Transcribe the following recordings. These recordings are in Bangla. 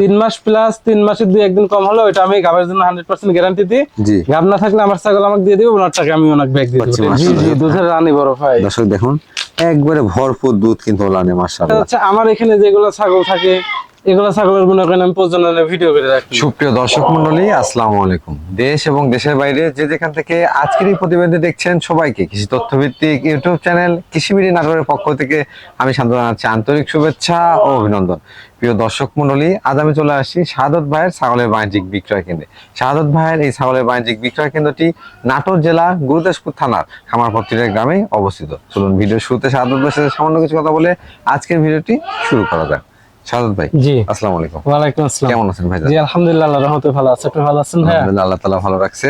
তিন মাস প্লাস তিন মাসের দুই একদিন কম হলো ওইটা আমি গাবের জন্য হান্ড্রেড পার্সেন্ট গ্যারান্টি দিই। গাব না থাকলে আমার ছাগল আমাকে দিয়ে দিবে ওনার টাকা আমি ওনাকে ব্যাগ দিয়ে দিচ্ছি জি। জি দুধের রানী বড় ভাই। দর্শক দেখুন একবারে ভরপুর দুধ কিন্তু এটা মাশাআল্লাহ। হচ্ছে আমার এখানে যেগুলো ছাগল থাকে এগুলো ছাগলের ভিডিও সুপ্রিয় আসসালামু আলাইকুম। দেশ এবং দেশের বাইরে যে যেখান থেকে দেখছেন সবাইকে কৃষি ইউটিউব চ্যানেল পক্ষ থেকে আমি জানাচ্ছি আন্তরিক শুভেচ্ছা ও অভিনন্দন। প্রিয় দর্শক মন্ডলী, আজ আমি চলে আসছি শাহাদত ভাইয়ের ছাগলের বাণিজ্যিক বিক্রয় কেন্দ্রে। শাহাদত ভাইয়ের এই ছাগলের বাণিজ্যিক বিক্রয় কেন্দ্রটি নাটোর জেলা গুরুদাসপুর থানার খামারপত্রির গ্রামে অবস্থিত। চলুন ভিডিও শুরুতে শাহাদত ভাইয়ের সাথে সামান্য কিছু কথা বলে আজকের ভিডিওটি শুরু করা যাক। শাহাদত ভাই জি। আসসালামু আলাইকুম। ওয়ালাইকুম আসসালাম। কেমন আছেন ভাই জি আলহামদুলিল্লাহ রহমতে ভালো আছে। আপনি ভালো আছেন হ্যাঁ আল্লাহ ভালো রাখছে।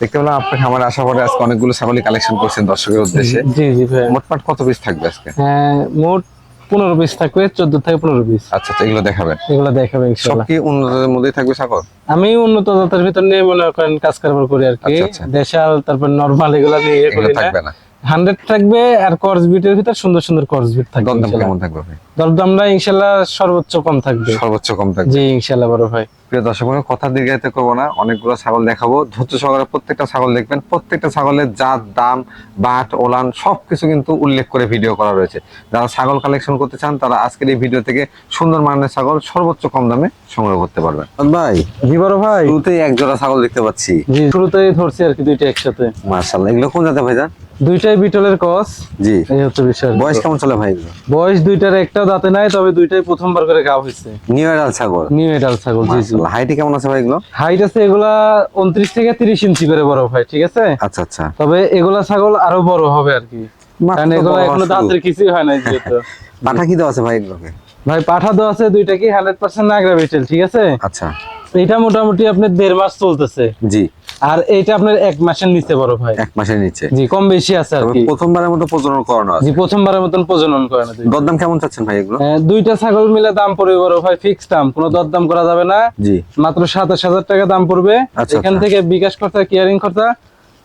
দেখতে পেলাম আপনাকে আমার আশা পরে আজকে অনেকগুলো ছাগলি কালেকশন করছেন দর্শকের উদ্দেশ্যে। জি জি ভাই মোটমাট কত পিস থাকবে আজকে? হ্যাঁ, মোট পনেরো পিস থাকবে চোদ্দ থেকে পনেরো পিস আচ্ছা আচ্ছা এগুলো দেখাবেন। এগুলো দেখাবে সব কি উন্নতের মধ্যেই থাকবে ছাগল? আমি উন্নত জাতের ভিতর নিয়ে মনে করেন কাজ কারবার করি আর কি। আচ্ছা, আচ্ছা। দেশাল তারপর নরমাল এগুলা নিয়ে থাকবে না। হান্ড্রেড থাকবে আর করস বিটের ভিতর সুন্দর সুন্দর করস বিট থাকবে দরদাম ইনশাল্লাহ। কেমন থাকবে ভাই? দরদামটা ইনশাল্লাহ সর্বোচ্চ কম থাকবে। সর্বোচ্চ কম থাকবে। জি ইনশাল্লাহ বড় ভাই। প্রিয় দর্শক বন্ধু, কথা দীর্ঘায়িত করব না অনেকগুলো ছাগল দেখাবো। ধৈর্য সহকারে প্রত্যেকটা ছাগল দেখবেন প্রত্যেকটা ছাগলের জাত দাম বাট ওলান সবকিছু কিন্তু উল্লেখ করে ভিডিও করা রয়েছে। যারা ছাগল কালেকশন করতে চান তারা আজকের এই ভিডিও থেকে সুন্দর মানের ছাগল সর্বোচ্চ কম দামে সংগ্রহ করতে পারবেন। ভাই জি বড় ভাই। শুরুতেই এক জোড়া ছাগল দেখতে পাচ্ছি। জি শুরুতেই ধরছি আর কি দুইটা একসাথে। মার্শাল্লাহ এগুলো কোন জাতে ভাইজান দুইটাই বিটলের কস। জি। এই হচ্ছে বিষয়। বয়স কেমন চলে ভাই? বয়স দুইটার একটা দাঁতে নাই তবে দুইটাই প্রথমবার করে গাও হয়েছে। নিউ এরাল ছাগল? নিউ এডাল ছাগল জি জি। হাইটে কেমন আছে ভাই এগুলো? হাইট আছে এগুলা উনত্রিশ থেকে তিরিশ ইঞ্চি করে বড় ভাই ঠিক আছে? আচ্ছা আচ্ছা। তবে এগুলা ছাগল আরও বড় হবে আর কি। কারণ এগুলো এখনও দাঁতের কিছুই হয় নাই যেহেতু। পাঠা কি দেওয়া আছে ভাই এগুলোকে? ভাই পাঠা দেওয়া আছে দুইটা কি? হান্ড্রেড পার্সেন্ট নাগরা বিটেল ঠিক আছে? আচ্ছা। এটা মোটামুটি আপনার দেড় মাস চলতেছে। জি। আর এইটা আপনার এক মাসের নিচে বড় ভাই। এক মাসের নিচে। জি কম বেশি আছে আর কি। প্রথমবারের মতো প্রজনন করানো আছে। জি প্রথমবারের মতন প্রজনন করে না দুইটা। দরদাম কেমন চাচ্ছেন ভাই এগুলো? দুইটা ছাগল মিলে দাম পড়বে বড় ভাই ফিক্স দাম। কোনো দরদাম করা যাবে না। জি। মাত্র সাতাশ হাজার টাকা দাম পড়বে। আচ্ছা, এখান আচ্ছা। থেকে বিকাশ করতে কেয়ারিং করতে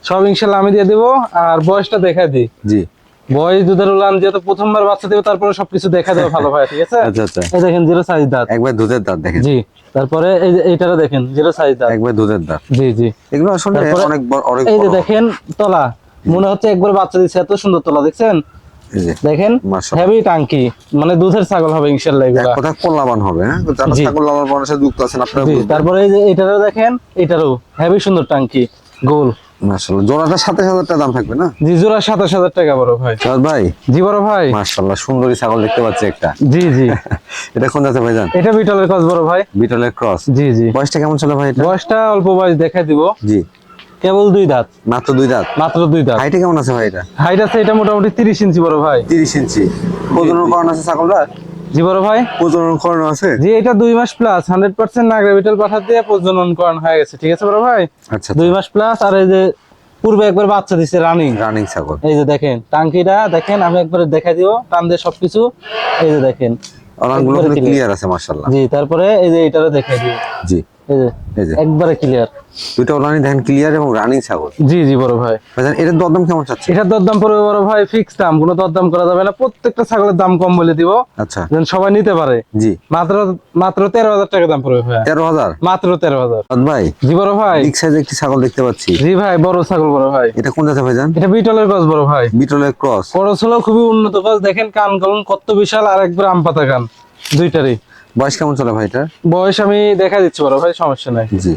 সব ইনশাআল্লাহ আমি দিয়ে দিব। আর বয়সটা দেখা দিই। জি। বয়স দুধের উলান যেহেতু প্রথমবার বাচ্চা দেবে তারপরে সবকিছু দেখা দেবে ভালো ভাই ঠিক আছে? আচ্ছা আচ্ছা। এই দেখেন জিরো সাইজ দাঁত। একবার দুধের দাঁত দেখেন। জি তারপরে এই যে এইটারও দেখেন জিরো সাইজ দাঁত। একবার দুধের দাঁত। জি জি। এগুলো আসলে অনেক বড় অনেক এই যে দেখেন তলা মনে হচ্ছে একবার বাচ্চা দিচ্ছে এত সুন্দর তলা দেখছেন? দেখেন হেভি টাঙ্কি মানে দুধের ছাগল হবে ইনশাল্লাহ এগুলা। কথা কোল্লাবান হবে হ্যাঁ? যারা ছাগল লালন পালনের সাথে যুক্ত আছেন আপনারা তারপরে এই যে এটারও দেখেন এটারও হেভি সুন্দর টাঙ্কি গোল। মাশাআল্লাহ। জোড়াটা সাতাশ হাজার টাকা দাম থাকবে না? জি জোড়া সাতাশ হাজার টাকা বড় ভাই। সাদ ভাই? জি বড় ভাই। মাশাআল্লাহ সুন্দরী ছাগল দেখতে পাচ্ছি একটা। জি জি। এটা কোন জাতে ভাইজান? এটা বিটলের বড় ভাই। বিটলের ক্রস জি জি। বয়সটা কেমন ছিল ভাই এটা? বয়সটা অল্প বয়স দেখাই দিব। জি। কেবল দুই দাঁত। মাত্র দুই দাঁত? মাত্র দুই দাঁত। হাইটে কেমন আছে ভাই এটা? হাইট আছে এটা মোটামুটি তিরিশ ইঞ্চি বড় ভাই। তিরিশ ইঞ্চি। প্রজনন করানো আছে ছাগলটা জি বড় ভাই। প্রজনন করানো আছে? জি এটা দুই মাস প্লাস হান্ড্রেড পার্সেন্ট নাগরা পাঠা দিয়ে প্রজনন করানো হয়ে গেছে ঠিক আছে বড় ভাই? আচ্ছা দুই মাস প্লাস আর এই যে পূর্বে একবার বাচ্চা দিছে রানিং রানিং ছাগল। এই যে দেখেন টাঙ্কিটা দেখেন আমি একবার দেখাই দিব টান দিয়ে সবকিছু। এই যে দেখেন অনেকগুলো ক্লিয়ার আছে মাশাআল্লাহ। জি তারপরে এই যে এটারও দেখাই দিব। জি। একবারে ক্লিয়ার দুটো ওলানি দেখেন ক্লিয়ার এবং রানিং ছাগল। জি জি বড় ভাই। ভাইজান এটার দরদাম কেমন চাচ্ছে এটার দরদাম পড়বে বড় ভাই ফিক্স দাম। কোনো দরদাম করা যাবে না। প্রত্যেকটা ছাগলের দাম কম বলে দিব। আচ্ছা। যেন সবাই নিতে পারে। জি। মাত্র মাত্র তেরো হাজার টাকা দাম পড়বে ভাই মাত্র জি বড় ভাই। বিগ সাইজ একটি ছাগল দেখতে পাচ্ছি। জি ভাই বড় ছাগল বড় ভাই। এটা কোন ভাইজান? এটা বিটলের বড় ভাই। বিটলের ক্রস খরচ হলো খুবই উন্নত গছ। দেখেন কান কলম কত বিশাল আর একবার আম পাতা কান। দুইটারই। বয়স কেমন চলে ভাই এটা বয়স আমি দেখা দিচ্ছি বড় ভাই সমস্যা নাই। জি।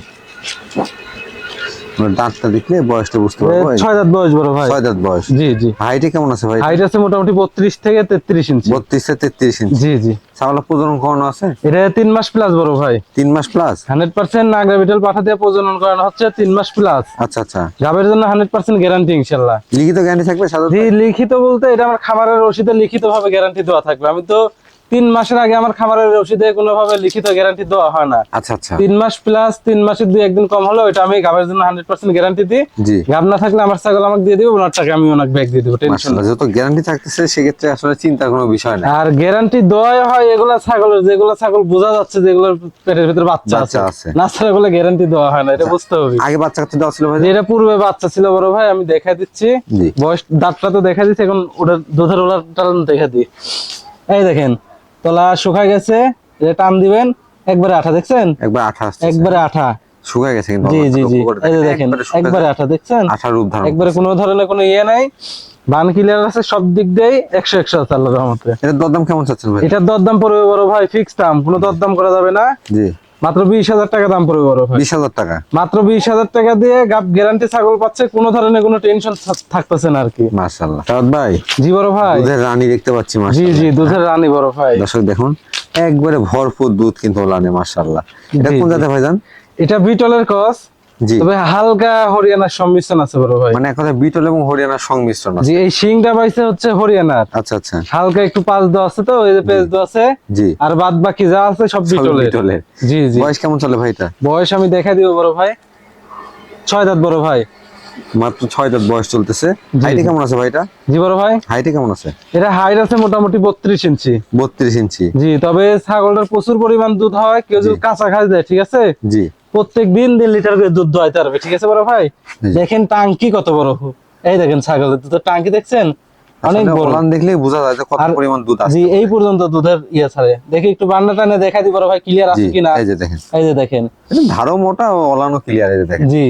দাঁতটা দেখলে বয়সটা বুঝতে পারব ছয় দাঁত বয়স বড় ভাই। ছয় দাঁত বয়স। জি জি। হাইটে কেমন আছে ভাই হাইট আছে মোটামুটি বত্রিশ থেকে তেত্রিশ ইঞ্চি। বত্রিশ থেকে তেত্রিশ ইঞ্চি। জি জি। ছাগল প্রজনন করানো আছে? এটা তিন মাস প্লাস বড় ভাই। তিন মাস plus hundred percent Nagra Beetal পাঠা দিয়ে প্রজনন করানো হচ্ছে তিন মাস প্লাস আচ্ছা আচ্ছা। গাবের জন্য হান্ড্রেড পার্সেন্ট গ্যারান্টি ইনশাল্লাহ। লিখিত গ্যারান্টি থাকবে সাধারণত? লিখিত বলতে এটা আমার খামারের রসিদে লিখিত ভাবে গ্যারান্টি দেওয়া থাকবে। আমি তো তিন মাসের আগে আমার খামারের রসিদে কোনো ভাবে লিখিত গ্যারান্টি দেওয়া হয় না। আচ্ছা আচ্ছা। তিন মাস প্লাস তিন মাসের দুই একদিন কম হলো ওইটা আমি গাবের জন্য হান্ড্রেড পার্সেন্ট গ্যারান্টি দিই। গাব না থাকলে আমার ছাগল আমাকে দিয়ে দিবে ওনার টাকা আমি ওনাকে ব্যাগ দিয়ে দেবো টেনশন যত গ্যারান্টি থাকতেছে সেক্ষেত্রে আসলে চিন্তার কোনো বিষয় না আর গ্যারান্টি দেওয়াই হয় এগুলা ছাগলের যেগুলো ছাগল বোঝা যাচ্ছে যেগুলোর পেটের ভিতরে বাচ্চা আছে। না ছাড়া এগুলো গ্যারান্টি দেওয়া হয় না এটা বুঝতে হবে। আগে বাচ্চা কাচ্চা দেওয়া ছিল ভাই? এটা পূর্বে বাচ্চা ছিল বড় ভাই আমি দেখা দিচ্ছি। বয়স দাঁতটা তো দেখা দিচ্ছি এখন ওটা দুধের ওলার টান দেখা দিই। এই দেখেন তলা শুকায় গেছে এটা টান দিবেন একবারে আঠা দেখছেন? একবার আঠা একবারে আঠা। শুকায় গেছে কিন্তু জি জি জি। এই যে দেখেন, দেখেন একবারে শুকায় একবারে যায়। আঠা দেখছেন? আঠার রূপ ধারণ একবারে কোনো ধরনের কোনো ইয়ে নাই। বান ক্লিয়ার আছে সব দিক একশো একশো আছে আল্লাহর রহমতে। এটার দরদাম কেমন চাচ্ছেন ভাই? এটার দরদাম পড়বে বড় ভাই ফিক্স দাম। কোনো দরদাম করা যাবে না। জি। মাত্র বিশ হাজার টাকা দাম পড়বে বড় বিশ হাজার টাকা। মাত্র বিশ হাজার টাকা দিয়ে গাপ গ্যারান্টি ছাগল পাচ্ছে কোনো ধরনের কোনো টেনশন থাকতেছে না আর কি মাশাআল্লাহ। সাদ ভাই জি বড় ভাই। দুধের রানী দেখতে পাচ্ছি জি জি দুধের রানী বড় ভাই। দর্শক দেখুন একবারে ভরপুর দুধ কিন্তু লানে মাশাআল্লাহ। এটা কোন। জাতের ভাইজান? এটা বিটলের কস তবে হালকা হরিয়ানার সম্মিশ্রণ আছে বড় ভাই। মানে এক কথা বিটল এবং হরিয়ানার সংমিশ্রণ আছে। জি এই শিংটা পাইছে হচ্ছে হরিয়ানার আচ্ছা আচ্ছা। হালকা একটু পাঁচ আছে তো এই যে পেজ আছে। জি। আর বাদ বাকি যা আছে সব বিটলের। বিটলের। জি জি। বয়স কেমন চলে ভাইটা বয়স আমি দেখা দিব বড় ভাই। ছয় দাঁত বড় ভাই। মাত্র ছয় দাঁত বয়স চলতেছে। হাইটে কেমন আছে ভাইটা জি বড় ভাই। হাইটে কেমন আছে? এটা হাইট আছে মোটামুটি বত্রিশ ইঞ্চি। বত্রিশ ইঞ্চি। জি তবে ছাগলটার প্রচুর পরিমাণ দুধ হয় কেউ যদি কাঁচা খাই দেয় ঠিক আছে? জি। প্রত্যেক দিন দেড় লিটার করে দুধ দোয়াইতে পারবে ঠিক আছে বড় ভাই? দেখেন টাঙ্কি কত বড় এই দেখেন ছাগলের দুধের টাঙ্কি দেখছেন? অনেক আসলে বড়। দেখলেই বোঝা যায় কত পরিমাণ দুধ আছে জি এই পর্যন্ত দুধের ইয়ে ছাড়ে। দেখি একটু বান্না টানে দেখাই দিব বড় ভাই ক্লিয়ার আছে কিনা? এই যে দেখেন। এই যে দেখেন। ধারো মোটা ওলানো ক্লিয়ার এই যে দেখেন। জি।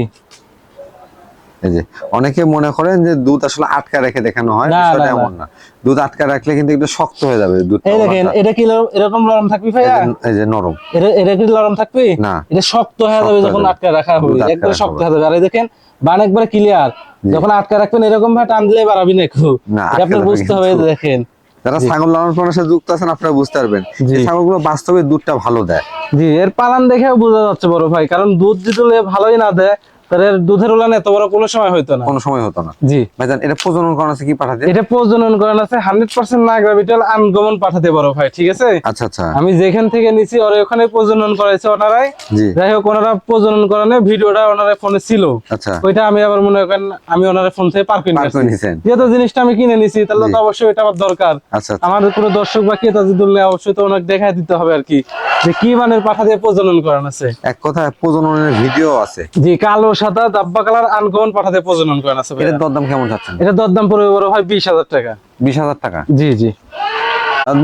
এই যে অনেকে মনে করেন যে দুধ আসলে আটকা রেখে দেখানো হয় বিষয়টা এমন না। দুধ আটকা রাখলে কিন্তু একটু শক্ত হয়ে যাবে দুধ এই দেখেন এটা কি এরকম লরম থাকবি ভাইয়া? এই যে নরম। এটা এটা কি লরম থাকবি? না। এটা শক্ত হয়ে যাবে যখন। আটকে রাখা হবে রাখা শক্ত হয়ে যাবে। আর এই দেখেন বান একবারে ক্লিয়ার যখন আটকে রাখবেন এরকম ভাবে টান দিলে বাড়াবি না একটু। না, এটা আটকে আপনার রাখবে বুঝতে হবে দেখেন। যারা ছাগল লালন পালনের সাথে যুক্ত আছেন আপনারা বুঝতে পারবেন। এই ছাগলগুলো বাস্তবে দুধটা ভালো দেয়। জি এর পালান দেখেও বোঝা যাচ্ছে বড় ভাই কারণ দুধ যদি ভালোই না দেয় তাহলে দুধের উলান এত বড় কোনো সময় হইতো না। কোনো সময় হতো না। জি। ভাইজান এটা প্রজনন করানো আছে কি পাঠাতে এটা প্রজনন করেন আছে হান্ড্রেড পার্সেন্ট নাগরা বিটল আনগমন পাঠাতে বড় ভাই ঠিক আছে? আচ্ছা আচ্ছা। আমি যেখান থেকে নিছি ওরা ওখানে প্রজনন করাইছে ওনারাই। যাই হোক ওনারা প্রজনন করানো ভিডিওটা ওনারা ফোনে ছিল। আচ্ছা। ওইটা আমি আবার মনে করেন আমি ওনার ফোন থেকে পার করে নিয়েছি। যেহেতু জিনিসটা আমি কিনে নিছি তাহলে তো অবশ্যই এটা আমার দরকার। আচ্ছা। আমাদের কোনো দর্শক বা ক্রেতা যদি অবশ্যই তো ওনাকে দেখাই দিতে হবে আর কি যে কি মানের পাঠা দিয়ে প্রজনন করান আছে। এক কথায় প্রজননের ভিডিও আছে। জি কালো সাদা দাব্বা কালার আনকমন পাঠা দিয়ে প্রজনন করান আছে। এটার দরদাম কেমন চাচ্ছেন? এটা দরদাম পড়বে বড় ভাই বিশ হাজার টাকা। বিশ হাজার টাকা? জি জি।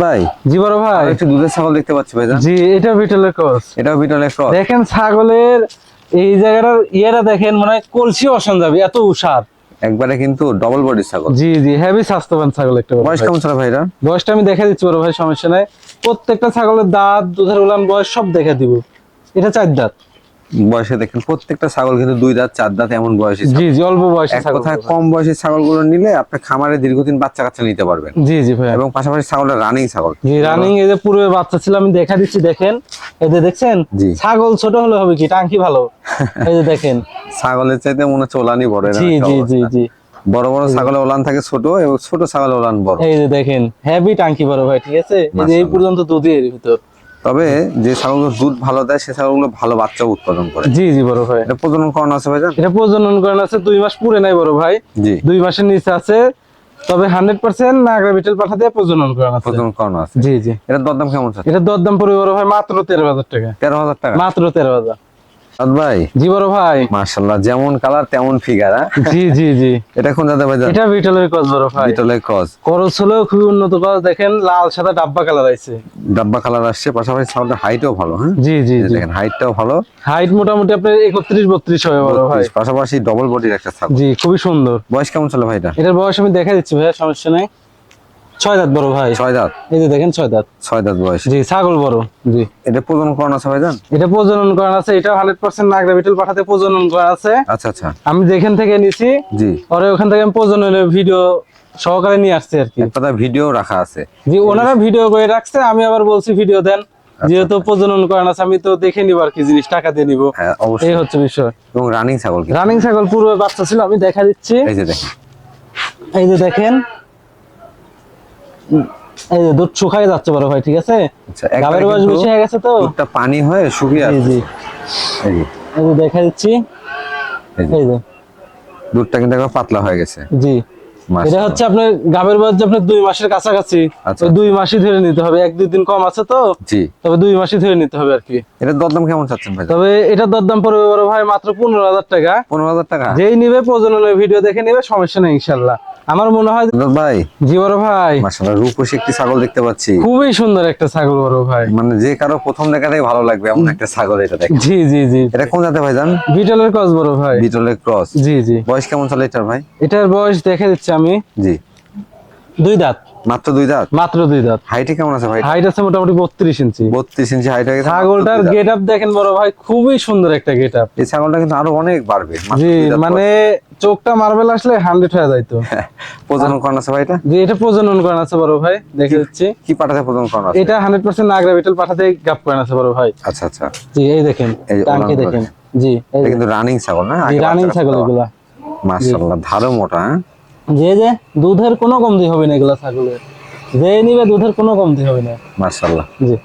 ভাই জি বড় ভাই। একটু দুধের ছাগল দেখতে পাচ্ছি ভাইজান। জি এটা বিটলের ক্রস। এটাও বিটলের ক্রস। দেখেন ছাগলের এই জায়গাটার ইয়েটা দেখেন মানে কলসি অসন যাবে এত উষার একবারে কিন্তু ডবল বডি ছাগল। জি জি হেভি স্বাস্থ্যবান ছাগল একটা বড় বয়স কেমন ছিল ভাইরা বয়সটা আমি দেখে দিচ্ছি বড় ভাই সমস্যা নাই। প্রত্যেকটা ছাগলের দাঁত দুধের উলান বয়স সব দেখে দিব। এটা চার দাঁত। বয়সে দেখেন প্রত্যেকটা ছাগল কিন্তু দুই দাঁত চার দাঁত এমন বয়সী ছাগল। জি জি অল্প বয়সে এক ছাগল। কথায় কম বয়সী ছাগলগুলো নিলে আপনি খামারে দীর্ঘদিন বাচ্চা কাচ্চা নিতে পারবেন। জি জি ভাই এবং পাশাপাশি ছাগলের রানিং ছাগল। জি রানিং এই যে পূর্বে বাচ্চা ছিল আমি দেখা দিচ্ছি দেখেন। এই যে দেখছেন। ছাগল ছোট হলে হবে কি? টাঙ্কি ভালো। এই যে দেখেন। ছাগলের চাইতে মনে হচ্ছে ওলানই বড় জি জি জি জি। বড় বড় ছাগলের ওলান থাকে ছোট এবং ছোট ছাগলের ওলান বড়। এই যে দেখেন হেভি টাঙ্কি বড় ভাই ঠিক আছে? এই যে এই পর্যন্ত দুধই এর ভিতর। তবে যে ছাগলগুলো দুধ ভালো দেয় সে ছাগলগুলো ভালো বাচ্চা উৎপাদন করে। জি জি বড় ভাই। এটা প্রজনন করানো আছে ভাই এটা প্রজনন করানো আছে দুই মাস পুরে নাই বড় ভাই। জি। দুই মাসের নিচে আছে তবে হান্ড্রেড পার্সেন্ট নাগরা বিটেল পাঠা দিয়ে প্রজনন করা আছে। প্রজনন করানো আছে। জি জি। এটা দরদাম কেমন আছে এটা দরদাম পরিবার বড় ভাই মাত্র তেরো হাজার টাকা। তেরো হাজার টাকা? মাত্র তেরো হাজার। ভাই? জি বড় ভাই। মার্শাল্লাহ যেমন কালার তেমন ফিগার জি জি জি। এটা কোন জায়গা ভাইজান এটা বিটলের কস বড় ভাই। বিটলের ক্রস করস হলেও খুবই উন্নত কস দেখেন লাল সাদা ডাব্বা কালার ডাব্বা কালার আসছে পাশাপাশি হাইটও ভালো হ্যাঁ? জি জি দেখেন হাইটটাও ভালো। হাইট মোটামুটি আপনার একত্রিশ বত্রিশ হবে বড় ভাই। পাশাপাশি ডবল বডির একটা জি খুবই সুন্দর। বয়স কেমন ছিল ভাইটা এটার বয়স আমি দেখা দিচ্ছি ভাই সমস্যা নেই। ছয় দাঁত বড় ভাই। ছয় দাঁত। এই যে দেখেন ছয় দাঁত। ছয় দাঁত বয়স। জি ছাগল বড়। জি। এটা প্রজনন করানো আছে ভাইজান? এটা প্রজনন করা আছে এটা হান্ড্রেড পার্সেন্ট নাগরা বিটল পাঠাতে প্রজনন করা আছে। আচ্ছা আচ্ছা। আমি যেখান থেকে নিছি জি। পরে ওখান থেকে আমি প্রজননের ভিডিও সহকারে নিয়ে আসছি আর কি। কথা ভিডিও রাখা আছে। জি ওনারা ভিডিও করে রাখছে আমি আবার বলছি ভিডিও দেন। যেহেতু প্রজনন করেন আছে আমি তো দেখে নিব আর কি জিনিস টাকা দিয়ে নিব। হ্যাঁ এই হচ্ছে বিষয়। এবং রানিং ছাগল রানিং ছাগল পূর্বে বাচ্চা ছিল আমি দেখা দিচ্ছি। এই যে দেখেন। এই যে দেখেন। এই যে দুধ শুকাই যাচ্ছে বড় ভাই ঠিক আছে? আচ্ছা গাবের বয়স বেশি হয়ে গেছে তো। দুধটা পানি হয়ে শুকিয়ে জি আসছে। জি এই যে দেখা দিচ্ছি। এই যে। দুধটা কিন্তু একবার পাতলা হয়ে গেছে। জি। এটা হচ্ছে আপনার গাবের বয়স যে আপনার দুই মাসের কাছাকাছি আচ্ছা। দুই মাসই ধরে নিতে হবে। এক দুই দিন কম আছে তো। জি। তবে দুই মাসই ধরে নিতে হবে আর কি। এটার দরদাম কেমন চাচ্ছেন ভাই? তবে এটার দরদাম পড়বে বড় ভাই মাত্র পনেরো হাজার টাকা। পনেরো হাজার টাকা? যেই নিবে প্রজননের ভিডিও দেখে নিবে সমস্যা নেই ইনশাল্লাহ। আমার মনে হয় ভাই। জি বড় ভাই। মাশাআল্লাহ রূপসী একটি ছাগল দেখতে পাচ্ছি। খুবই সুন্দর একটা ছাগল বড় ভাই। মানে যে কারও প্রথম দেখাতেই ভালো লাগবে এমন একটা ছাগল এটা দেখ। জি জি জি। এটা কোন জাতে ভাই জান? বিটলের ক্রস বড় ভাই। বিটলের ক্রস জি জি। বয়স কেমন চলে এটার ভাই? এটার বয়স দেখে দিচ্ছি আমি। জি। দুই দাঁত। মাত্র দুই দাঁত? মাত্র দুই দাঁত। হাইটে কেমন আছে ভাই? হাইট আছে মোটামুটি বত্রিশ ইঞ্চি। বত্রিশ ইঞ্চি হাইট হয়ে ছাগলটার। গেট আপ দেখেন বড় ভাই খুবই সুন্দর একটা গেট আপ এই ছাগলটা কিন্তু আরও অনেক বাড়বে জি মানে চোখটা মার্বেল আসলে হান্ড্রেড হয়ে যাইতো। প্রজনন করানো আছে ভাই এটা? জি এটা প্রজনন করান আছে বড় ভাই দেখে দিচ্ছি কি পাঠাতে প্রজনন করানো আছে? এটা হান্ড্রেড পার্সেন্ট নাগরা বিটল পাঠাতে গাপ করান আছে বড় ভাই। আচ্ছা আচ্ছা। জি এই দেখেন টাঙ্কি দেখেন। জি কিন্তু রানিং ছাগল না? রানিং ছাগল এগুলা। মাশাআল্লাহ ধারও মোটা হ্যাঁ? যে যে দুধের কোনো কমতি হবে না এগুলা ছাগলের। যে নিবে দুধের কোনো কমতি হবে না। মাশাআল্লাহ। জি।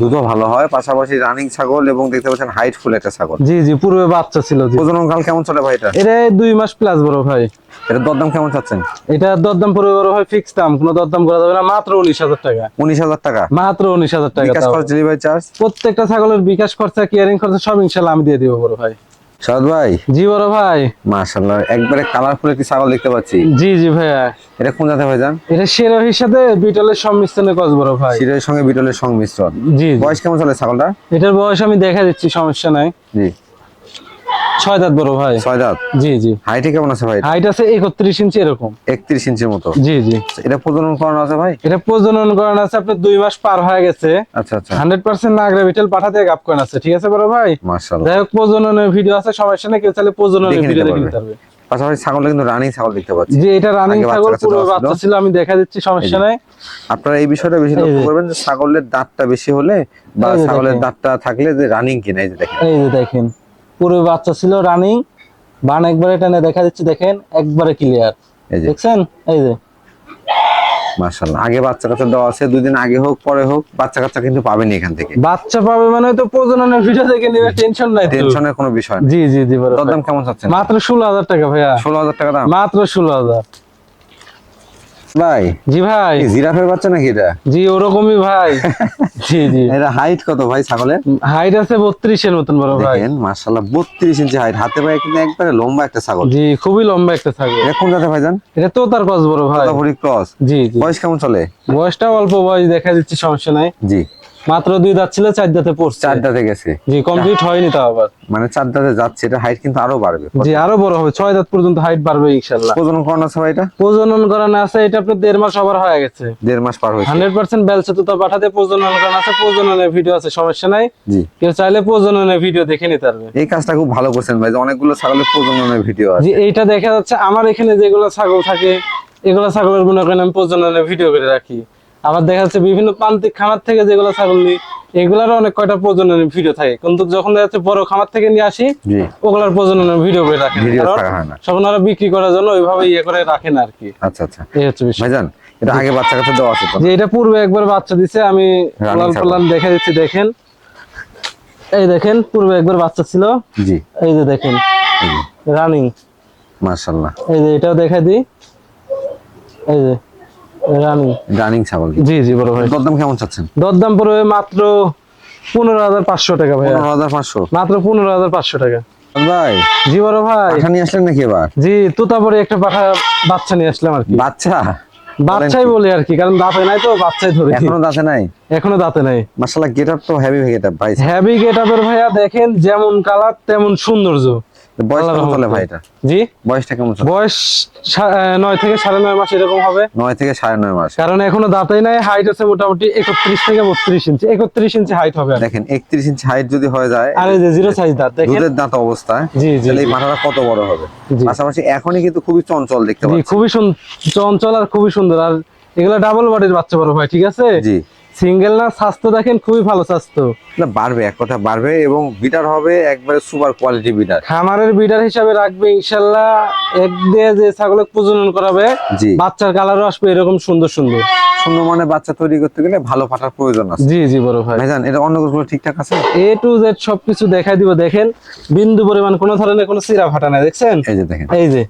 দুধও ভালো হয় পাশাপাশি রানিং ছাগল এবং দেখতে পাচ্ছেন হাইট ফুল একটা ছাগল। জি জি পূর্বে বাচ্চা ছিল জি। কাল কেমন চলে ভাই এটা? এটা দুই মাস প্লাস বড় ভাই। এটা দরদাম কেমন চাচ্ছেন? এটা দরদাম পড়বে বড় ভাই ফিক্স দাম কোনো দরদাম করা যাবে না মাত্র উনিশ হাজার টাকা। উনিশ হাজার টাকা? মাত্র উনিশ হাজার টাকা বিকাশ খরচ ডেলিভারি চার্জ প্রত্যেকটা ছাগলের বিকাশ খরচা কেয়ারিং খরচা সব ইনশাল্লাহ আমি দিয়ে দিব বড় ভাই। সাদ ভাই? জি বড় ভাই। মাশাআল্লাহ একবারে কালারফুল একটি ছাগল দেখতে পাচ্ছি। জি জি ভাইয়া। এটা কোন জাতে ভাই জান? এটা সেরোহির সাথে বিটলের সংমিশ্রণে কস বড় ভাই। শিরের সঙ্গে বিটলের সংমিশ্রণ। জি জি। বয়স কেমন চলে ছাগলটা? এটার বয়স আমি দেখা দিচ্ছি সমস্যা নাই। জি। ছয় দাঁত বড় ভাই। ছয় দাঁত? জি জি। হাইটে কেমন আছে ভাই? হাইট আছে একত্রিশ ইঞ্চি এরকম। একত্রিশ ইঞ্চির মতো? জি জি। এটা প্রজনন করানো আছে ভাই? এটা প্রজনন করানো আছে আপনার দুই মাস পার হয়ে গেছে। আচ্ছা আচ্ছা। হান্ড্রেড পার্সেন্ট নাগরা বিটেল পাঠাতে গাপ করানো আছে ঠিক আছে বড় ভাই? মাশাআল্লাহ। যাই হোক প্রজননের ভিডিও আছে সমস্যা নেই কেউ চাইলে প্রজননের ভিডিও দেখে পারবে। নিতে পারবে। পাশাপাশি ছাগলটা কিন্তু রানিং ছাগল দেখতে পাচ্ছি। যে এটা রানিং ছাগল পুরো বাচ্চা ছিল। আমি দেখা দিচ্ছি সমস্যা নাই। আপনারা এই বিষয়টা বেশি লক্ষ্য করবেন যে ছাগলের দাঁতটা বেশি হলে বা ছাগলের। দাঁতটা থাকলে যে রানিং কিনা এই যে দেখেন। এই যে দেখেন। পুরো বাচ্চা ছিল রানিং বান একবারে টানে দেখা দিচ্ছে দেখেন একবারে ক্লিয়ার দেখছেন? এই যে। মাশাআল্লাহ। আগে বাচ্চা কাচ্চা দেওয়া আছে দুই দিন আগে হোক পরে হোক বাচ্চা কাচ্চা কিন্তু পাবেন এখান থেকে। বাচ্চা পাবে মানে তো প্রজননের ভিডিও দেখে নিবে টেনশন নাই টেনশনের কোনো বিষয় জি জি জি বড় কেমন চাচ্ছেন? মাত্র ষোলো হাজার টাকা ভাইয়া। ষোলো হাজার টাকা দাম? মাত্র ষোলো হাজার। ভাই? জি ভাই। জিরাফের বাচ্চা নাকি এটা? জি ওরকমই ভাই। জি জি। এটা হাইট কত ভাই ছাগলের? হাইট আছে বত্রিশের মতন বড় ভাই। দেখেন মাশাআল্লাহ বত্রিশ ইঞ্চি হাইট হাতে ভাই কিন্তু একবারে লম্বা একটা ছাগল। জি খুবই লম্বা একটা ছাগল। এটা কোন জাতের ভাই জান এটা তো তার কস বড় ভাই। ক্রস। জি জি। বয়স কেমন চলে? বয়সটা অল্প বয়স দেখা যাচ্ছে সমস্যা নাই। জি। মাত্র দুই দাঁত ছিল চার দাঁতে পড়ছে। চার দাঁতে গেছে। জি কমপ্লিট হয়নি আবার। মানে চার দাঁতে যাচ্ছে এটা হাইট কিন্তু আরও বাড়বে। জি আরও বড় হবে ছয় দাঁত পর্যন্ত হাইট বাড়বে প্রজনন করানো আছে ভাই এটা? প্রজনন করানো আছে এটা আপনার দেড় মাস ওভার হয়ে গেছে। দেড় মাস পার হয়েছে। তো পাঠাতে প্রজনন করানো আছে প্রজননের ভিডিও আছে সমস্যা নাই। জি। কেউ চাইলে প্রজননের ভিডিও দেখে নিতে পারবে। এই কাজটা খুব ভালো করছেন ভাই অনেকগুলো ছাগলের প্রজননের ভিডিও আছে। যে এইটা দেখা যাচ্ছে আমার এখানে যেগুলো ছাগল থাকে এগুলো ছাগলের মনে করেন আমি প্রজননের ভিডিও করে রাখি। আবার দেখা যাচ্ছে বিভিন্ন প্রান্তিক খামার থেকে যেগুলো ছাগল নিই এগুলারও অনেক কয়টা প্রজননের ভিডিও থাকে। কিন্তু যখন দেখা যাচ্ছে বড় খামার থেকে নিয়ে আসি ওগুলার প্রজননের ভিডিও করে রাখে তখন ওরা বিক্রি করার জন্য ওইভাবে ইয়ে করে রাখে না আর কি। আচ্ছা আচ্ছা। এই হচ্ছে বিষয়। এটা আগে বাচ্চা কাচ্চা দেওয়া আছে যে এটা পূর্বে একবার বাচ্চা দিছে আমি লাল। পালান দেখে দিচ্ছি দেখেন। এই দেখেন পূর্বে একবার বাচ্চা ছিল। জি। এই যে দেখেন রানিং। মাশাআল্লাহ। এই যে এটাও দেখা দিই। এই যে। রানিং। রানিং ছাগল জি জি বড় ভাই। দরদাম কেমন চাচ্ছেন? দরদাম পড়বে মাত্র পনেরো হাজার পাঁচশো টাকা ভাই পনেরো হাজার পাঁচশো? মাত্র পনেরো হাজার পাঁচশো টাকা। ভাই। জি বড় ভাই। পাঠা নিয়ে আসলেন নাকি এবার? জি তুতাপুরে একটা পাখা বাচ্চা নিয়ে আসলাম আর কি। বাচ্চা? বাচ্চাই বলি আর কি কারণ দাঁতে নাই তো বাচ্চাই ধরে। এখনও দাঁতে নাই? এখনও দাঁতে নাই। মাশাআল্লাহ তো হেভি গেট আপ ভাই। হ্যাভি গেট আপের ভাইয়া দেখেন যেমন কালার তেমন সৌন্দর্য। বয়স কেমন চলে ভাই এটা জি? বয়সটা কেমন চলে বয়স সা- থেকে মাস এরকম হবে। নয় থেকে সাড়ে নয় মাস। কারণ এখনও দাঁতেই নাই হাইট আছে মোটামুটি একত্রিশ থেকে বত্রিশ ইঞ্চি হাইট হবে দেখেন ইঞ্চি হাইট যদি হয়ে যায় আর যে জিরো সাইজ দাঁত দেখেন। দুধের দাঁত অবস্থায় জি জি। তাহলে মাথাটা কত বড় হবে? পাশাপাশি এখনই কিন্তু খুবই চঞ্চল দেখতে পাচ্ছি। খুবই চঞ্চল আর খুবই সুন্দর। আর এগুলা ডাবল বডির বাচ্চা বড় ভাই ঠিক আছে? জি। সিঙ্গেল না স্বাস্থ্য দেখেন খুবই ভালো স্বাস্থ্য। না, বাড়বে এক কথা বাড়বে এবং বিটার হবে একবারে সুপার কোয়ালিটি বিটার। খামারের বিডার হিসাবে রাখবে ইনশাল্লাহ এক দিয়ে যে ছাগল প্রজনন করাবে জি। বাচ্চার কালারও আসবে এরকম সুন্দর সুন্দর। সুন্দর মানে বাচ্চা তৈরি করতে গেলে ভালো ফাটার প্রয়োজন আছে। জি জি বড় ভাই। ভাইজান এটা অন্যগুলো ঠিকঠাক আছে? এ টু জেড সবকিছু দেখাই দিব দেখেন। বিন্দু পরিমাণ কোনো ধরনের কোনো সিরা ফাটা নাই দেখছেন? এই যে দেখেন। এই যে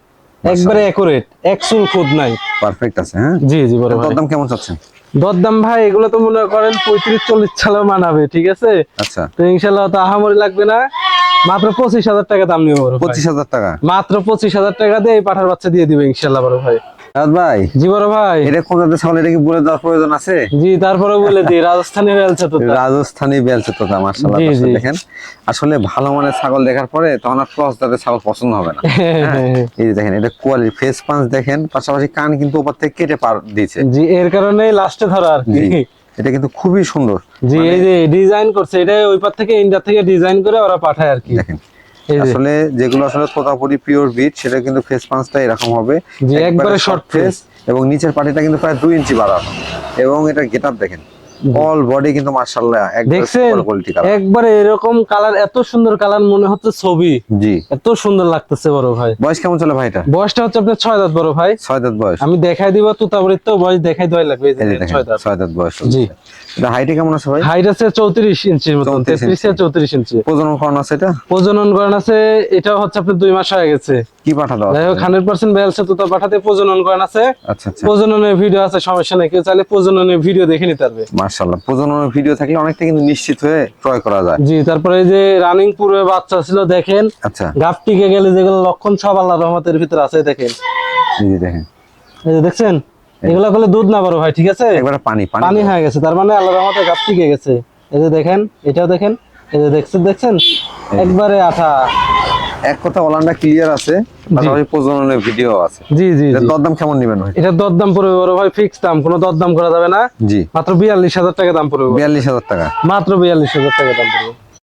একবারে একুরেট এক চুল খুদ নাই। পারফেক্ট আছে হ্যাঁ? জি জি বড় ভাই। দরদাম কেমন চাচ্ছেন? দরদাম ভাই এগুলো তো মনে করেন পঁয়ত্রিশ চল্লিশ সালে মানাবে ঠিক আছে? আচ্ছা। তো ইনশাল্লাহ তো আহামরি লাগবে না। মাত্র পঁচিশ হাজার টাকা দাম নিয়ে পঁচিশ হাজার টাকা। মাত্র পঁচিশ হাজার টাকা দিয়ে এই পাঠার বাচ্চা দিয়ে দিবে ইনশাল্লাহ বড় ভাই। ভাই? জি বড় ভাই। এটা ছাগল? এটা কি বলে দেওয়ার প্রয়োজন আছে? জি তারপরে বলে দিই রাজস্থানি। দেখেন। আসলে ভালো মানের ছাগল দেখার পরে তখন আর ক্রস জাতের ছাগল পছন্দ হবে না। হ্যাঁ, এই দেখেন এটা কোয়ালিটি ফেস পাঞ্চ দেখেন পাশাপাশি কান কিন্তু ওপর থেকে কেটে পার দিয়েছে। জি এর কারণে লাস্টে ধরা আর কি। এটা কিন্তু খুবই সুন্দর। জি এই যে ডিজাইন করছে এটা ওই পার থেকে ইন্ডিয়া থেকে ডিজাইন করে ওরা পাঠায় আর কি। দেখেন আসলে যেগুলো আসলে তোতাপুরি পিওর বিট সেটা কিন্তু ফেস পাঁচটা এরকম হবে। একবারে শর্ট ফেস এবং নিচের পাটিটা কিন্তু প্রায় দুই ইঞ্চি বাড়ানো। এবং এটা গেটআপ দেখেন। অল বডি কিন্তু মার্শাল্লাহ একবার দেখছেন? এরকম কালার এত সুন্দর কালার মনে হচ্ছে ছবি। জি। এত সুন্দর লাগতেছে বড় ভাই। বয়স কেমন চলে ভাইটা বয়সটা হচ্ছে আপনার ছয় দাঁত বড় ভাই। ছয় দাঁত বয়স। আমি দেখাই দিব তুতাবরিত তো বয়স দেখাই দেওয়াই লাগবে এই যে এই যে দেখেন, দেখেন ছয় দাঁত। ছয় দাঁত বয়স জি। এটা হাইটে কেমন আছে ভাই? হাইট আছে চৌত্রিশ ইঞ্চির মতন 34 তেত্রিশ ইঞ্চি। চৌত্রিশ ইঞ্চি। প্রজনন করানো আছে এটা? প্রজনন করান আছে এটা হচ্ছে আপনার দুই মাস হয়ে গেছে। কি পাঠা দেওয়া যাই হোক হান্ড্রেড পার্সেন্ট তুতা পাঠাতে প্রজনন করান আছে। আচ্ছা আচ্ছা। প্রজননের ভিডিও আছে সমস্যা নেই কেউ চাইলে প্রজননের ভিডিও দেখে নিতে পারবে। মার্শাল্লাহ প্রজননের ভিডিও থাকলে অনেকটা কিন্তু নিশ্চিত হয়ে ক্রয় করা যায়। জি তারপরে যে রানিং পূর্বে বাচ্চা ছিল দেখেন। আচ্ছা। গাপ টিকে গেলে যেগুলো লক্ষণ সব আল্লাহ রহমতের ভিতরে আছে দেখেন। যে দেখেন। এই যে দেখছেন? এগুলো করলে দুধ না বড় ভাই ঠিক আছে? একবারে পানি পানি হয়ে গেছে তার মানে আল্লাহ রহমতে গাপ টিকে গেছে। এই যে দেখেন এটাও দেখেন এই যে দেখছেন দেখছেন? একবারে আঠা। এক কথা ওলানটা ক্লিয়ার আছে পাশাপাশি প্রজননের ভিডিও আছে। জি জি দরদাম কেমন নেবেন ভাই? এটা দরদাম পড়বে বড় ভাই ফিক্স দাম কোনো দরদাম করা যাবে না। জি। মাত্র বিয়াল্লিশ হাজার টাকা দাম পড়বে বিয়াল্লিশ হাজার টাকা। মাত্র বিয়াল্লিশ হাজার টাকা দাম পড়বে।